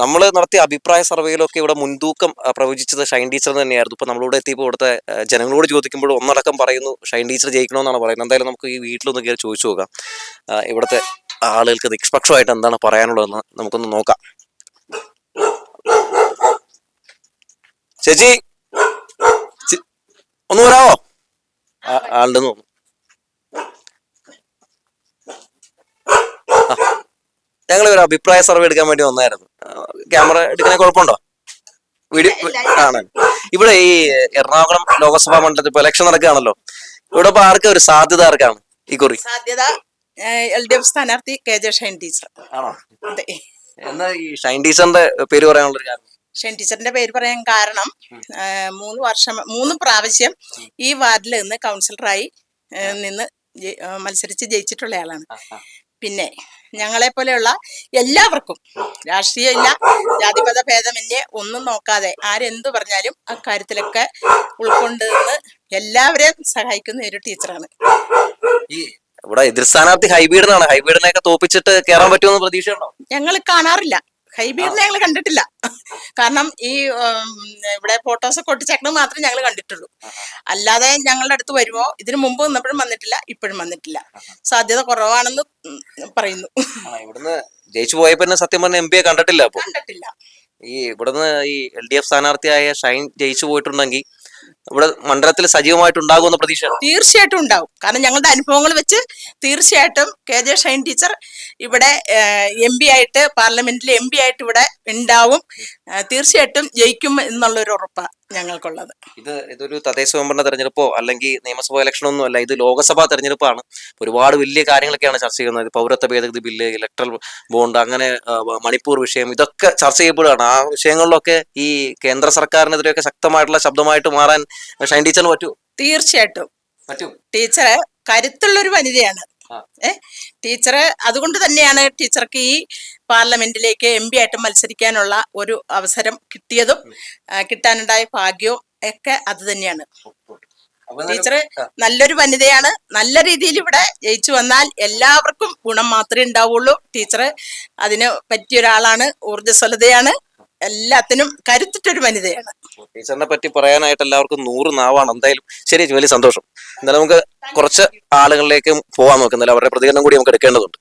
നമ്മൾ നടത്തിയ അഭിപ്രായ സർവേയിലൊക്കെ ഇവിടെ മുൻതൂക്കം പ്രവചിച്ചത് ഷൈൻ ടീച്ചർ തന്നെയായിരുന്നു. ഇപ്പൊ നമ്മളിവിടെ എത്തിയപ്പോൾ ഇവിടുത്തെ ജനങ്ങളോട് ചോദിക്കുമ്പോൾ ഒന്നടക്കം പറയുന്നു ഷൈൻ ടീച്ചർ ജയിക്കണമെന്നാണ് പറയുന്നത്. എന്തായാലും നമുക്ക് ഈ വീട്ടിലൊന്ന് കയറി ചോദിച്ചു നോക്കാം. ഇവിടുത്തെ ആളുകൾക്ക് നിഷ്പക്ഷമായിട്ട് എന്താണ് പറയാനുള്ളതെന്ന് നമുക്കൊന്ന് നോക്കാം. ചേച്ചി ഒന്ന് വരാമോ ആളുടെ തോന്നുന്നു ഞങ്ങൾ ഒരു അഭിപ്രായ സർവേ എടുക്കാൻ വേണ്ടി വന്നായിരുന്നു. ക്യാമറ എടുക്കുന്ന കുഴപ്പമുണ്ടോ? വീഡിയോ ആണ് ഇവിടെ ഈ എറണാകുളം ലോകസഭാ മണ്ഡലത്തിൽ ഇപ്പൊ ഇലക്ഷൻ നടക്കുകയാണല്ലോ. ഇവിടെ ഇപ്പൊ ആർക്കാ ഒരു സാധ്യത ആർക്കാണ് ഈ കുറി? സാധ്യത എൽ ഡി എഫ് സ്ഥാനാർത്ഥി കെ ജെ ഷൈൻ ടീച്ചർ. ആണോ? എന്നാ ഈ ഷൈൻ ടീച്ചറിന്റെ പേര് പറയാനുള്ള ഒരു കാരണം? ഷൈൻ ടീച്ചറിന്റെ പേര് പറയാൻ കാരണം മൂന്ന് വർഷം മൂന്ന് പ്രാവശ്യം ഈ വാർഡിൽ നിന്ന് കൗൺസിലറായി നിന്ന് മത്സരിച്ച് ജയിച്ചിട്ടുള്ള ആളാണ് പിന്നെ ഞങ്ങളെ പോലെയുള്ള എല്ലാവർക്കും രാഷ്ട്രീയമില്ല ജാതിമത ഭേദമന്യേ ഒന്നും നോക്കാതെ ആരെന്തു പറഞ്ഞാലും അക്കാര്യത്തിലൊക്കെ ഉൾക്കൊണ്ട് എല്ലാവരെയും സഹായിക്കുന്ന ഒരു ടീച്ചറാണ്. ഈ ഇവിടെ എതിർ സ്ഥാനാർത്ഥി ഹൈബീഡിനാണ്. ഹൈബീഡിനെയൊക്കെ തോപ്പിച്ചിട്ട് കയറാൻ പറ്റുമെന്ന് പ്രതീക്ഷയുണ്ടോ? ഞങ്ങൾ കാണാറില്ല. ഹൈബീഡിനെ ഞങ്ങൾ കണ്ടിട്ടില്ല. കാരണം ഈ ഇവിടെ ഫോട്ടോസ് ഒക്കെ ഒട്ടിച്ചേക്കണത് മാത്രമേ ഞങ്ങൾ കണ്ടിട്ടുള്ളൂ. അല്ലാതെ ഞങ്ങളുടെ അടുത്ത് വരുമോ ഇതിനു മുമ്പ് വന്നപ്പോഴും വന്നിട്ടില്ല ഇപ്പോഴും വന്നിട്ടില്ല. സാധ്യത കുറവാണെന്ന് പറയുന്നു. ആ, ഇവിടുന്ന് ജയിച്ചു പോയപ്പോ തന്നെ സത്യം പറഞ്ഞ എം പിയെ കണ്ടിട്ടില്ല അപ്പൊ. കണ്ടിട്ടില്ല. ഈ ഇവിടുന്ന് ഈ എൽ ഡി എഫ് സ്ഥാനാർത്ഥിയായ ഷൈൻ ജയിച്ചു പോയിട്ടുണ്ടെങ്കിൽ ഇവിടെ മണ്ഡലത്തിൽ സജീവമായിട്ടുണ്ടാകുമെന്ന പ്രതീക്ഷയാണ്? തീർച്ചയായിട്ടും ഉണ്ടാവും. കാരണം ഞങ്ങളുടെ അനുഭവങ്ങൾ വെച്ച് തീർച്ചയായിട്ടും കെ ജെ ഷൈൻ ടീച്ചർ ഇവിടെ എം പി ആയിട്ട് പാർലമെന്റിൽ എം പി ആയിട്ട് ഇവിടെ ഉണ്ടാവും. തീർച്ചയായിട്ടും ജയിക്കും എന്നുള്ളൊരു ഉറപ്പാണ് ഞങ്ങൾക്കുള്ളത്. ഇത് ഇതൊരു തദ്ദേശ സ്വയംഭരണ തെരഞ്ഞെടുപ്പോ അല്ലെങ്കിൽ നിയമസഭാ ഇലക്ഷനോ ഒന്നും അല്ല ഇത് ലോകസഭാ തെരഞ്ഞെടുപ്പാണ്. ഒരുപാട് വലിയ കാര്യങ്ങളൊക്കെയാണ് ചർച്ച ചെയ്യുന്നത്. പൗരത്വ ഭേദഗതി ബില്ല് ഇലക്ട്രൽ ബോണ്ട് അങ്ങനെ മണിപ്പൂർ വിഷയം ഇതൊക്കെ ചർച്ച ചെയ്യപ്പെടുകയാണ് ആ വിഷയങ്ങളിലൊക്കെ ഈ കേന്ദ്ര സർക്കാരിനെതിരെയൊക്കെ ശക്തമായിട്ടുള്ള ശബ്ദമായിട്ട് മാറാൻ ഷൈൻ ടീച്ചറിന് പറ്റൂ? തീർച്ചയായിട്ടും. പറ്റും? ടീച്ചറ് കരുത്തുള്ളൊരു വനിതയാണ്. ഏ? ടീച്ചറ് അതുകൊണ്ട് തന്നെയാണ് ടീച്ചർക്ക് ഈ പാർലമെന്റിലേക്ക് എം പി ആയിട്ട് മത്സരിക്കാനുള്ള ഒരു അവസരം കിട്ടിയതും കിട്ടാനുണ്ടായ ഭാഗ്യവും ഒക്കെ അത് തന്നെയാണ്. ടീച്ചർ ടീച്ചറ് നല്ലൊരു വനിതയാണ്. നല്ല രീതിയിൽ ഇവിടെ ജയിച്ചു വന്നാൽ എല്ലാവർക്കും ഗുണം മാത്രമേ ഉണ്ടാവുള്ളൂ. ടീച്ചറ് അതിന് പറ്റിയ ഒരാളാണ് ഊർജസ്വലതയാണ്. എല്ലാത്തിനും കരുത്തിട്ടൊരു വനിതയാണ്. ടീച്ചറിനെ പറ്റി പറയാനായിട്ട് എല്ലാവർക്കും നൂറ് നാവാണ്. എന്തായാലും ശരി ജോലി വലിയ സന്തോഷം. എന്തായാലും നമുക്ക് കുറച്ച് ആളുകളിലേക്ക് പോവാൻ നോക്കുന്നില്ല അവരുടെ പ്രതികരണം കൂടി നമുക്ക് എടുക്കേണ്ടതുണ്ട്.